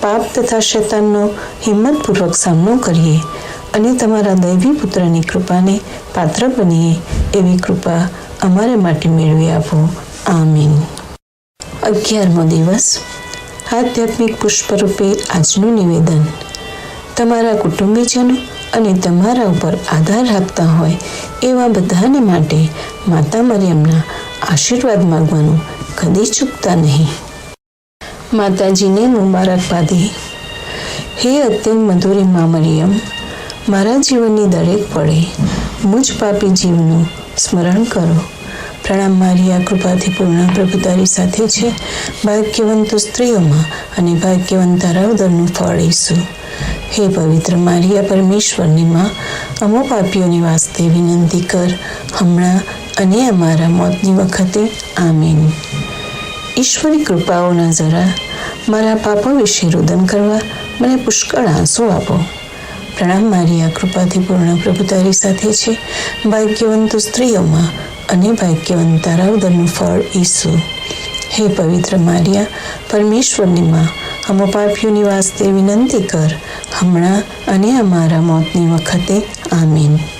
પાપ તથા શૈતાનનો હિંમતપૂર્વક સામનો કરીએ અને તમારા દૈવી પુત્રની કૃપાને પાત્ર બનીએ એવી કૃપા અમારે માટે મેળવી આપો. આમીન. અગિયારમો દિવસ. આધ્યાત્મિક પુષ્પરૂપે આજનું નિવેદન. તમારા કુટુંબીજનો અને તમારા ઉપર આધાર રાખતા હોય એવા બધાને માટે માતા મરિયમના આશીર્વાદ માગવાનું કદી ચૂકતા નહીં. માતાજીને મુબારકબાદી હે અત્યંત મધુરી મા મરિયમ મારા જીવનની દરેક પળે મુજ પાપી જીવનું સ્મરણ કરો. પ્રણામ મારી આ કૃપાથી પૂર્ણ પ્રભુ તારી સાથે છે. ભાગ્યવંત સ્ત્રીઓમાં અને ભાગ્યવંત તારાવદરનું ફળ ઈશું હે પવિત્ર મારિયા પરમેશ્વરની માં, અમો પાપીઓની વાસ્તે વિનંતી કર હમણાં અને અમારા મોતની વખતે. આમીન. ઈશ્વરી કૃપાઓના જરા મારા પાપો વિશે રુદન કરવા મને પુષ્કળ આંસુ આપો. પ્રણામ મારી આ કૃપાથી પૂર્ણ પ્રભુ તારી સાથે છે. ભાગ્યવંત સ્ત્રીઓમાં અને ભાગ્યવંત તારા ઉદરનું ફળ ઈસુ. હે પવિત્ર મારિયા, પરમેશ્વરની માં અમો પાપીઓની વાસ્તે વિનંતી કર, હમણાં અને અમારા મોતની વખતે. આમીન.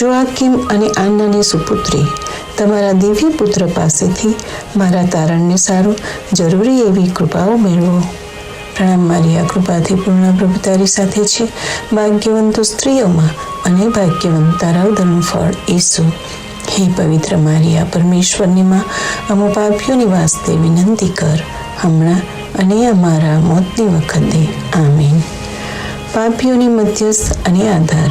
જોઆકિમ અને આન્નાની સુપુત્રી તમારા દિવ્ય પુત્ર પાસેથી મારા તારણને સારું, જરૂરી એવી કૃપાઓ મેળવો. પ્રણામ મારી આ કૃપાથી પૂર્ણ પ્રભુ તારી સાથે છે. ભાગ્યવંતો સ્ત્રીઓમાં અને ભાગ્યવંત તારા ઉદરનું ફળ ઈસુ. હે પવિત્ર મારિયા પરમેશ્વરની માં, અમો પાપીઓની વાસ્તે વિનંતી કર. હમણાં અને અમારા મોતની વખતે. આમીન. પાપીઓની મધ્યસ્થ અને આધાર.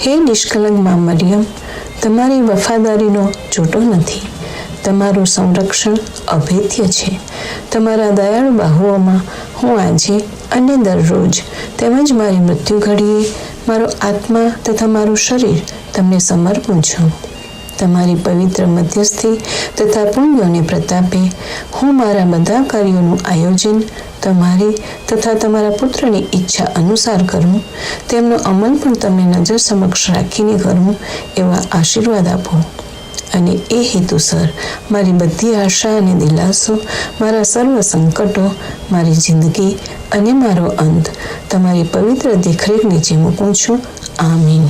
હે નિષ્કલંક મા મરિયમ તમારી વફાદારીનો જોટો નથી. તમારું સંરક્ષણ અભેદ્ય છે. તમારા દયાળુ બાહુઓમાં હું આજે અને દરરોજ તેમજ મારી મૃત્યુ ઘડીએ મારો આત્મા તથા મારું શરીર તમને સમર્પું છું. તમારી પવિત્ર મધ્યસ્થી તથા પુણ્યોને પ્રતાપે હું મારા બધા કાર્યોનું આયોજન તમારી તથા તમારા પુત્રની ઈચ્છા અનુસાર કરું તેમનો અમલ પણ તમે નજર સમક્ષ રાખીને કરું એવા આશીર્વાદ આપો. અને એ હેતુસર મારી બધી આશા અને દિલાસો, મારા સર્વ સંકટો, મારી જિંદગી અને મારો અંત, તમારી પવિત્ર દેખરેખ નીચે મૂકું છું. આમીન.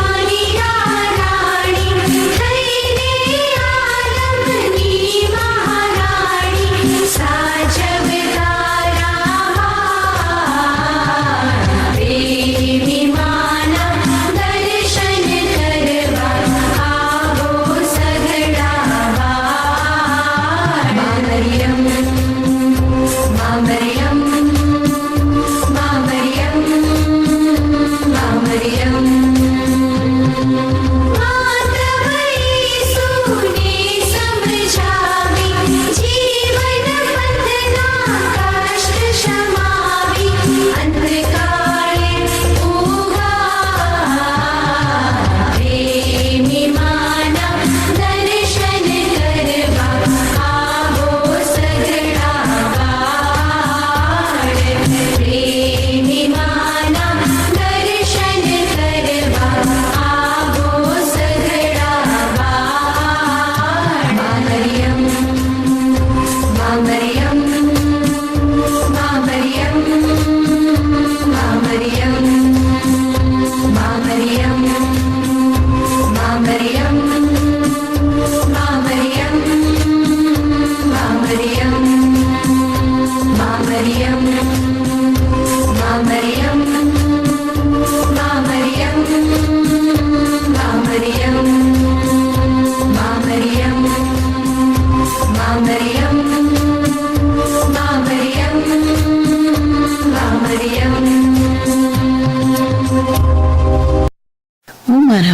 María.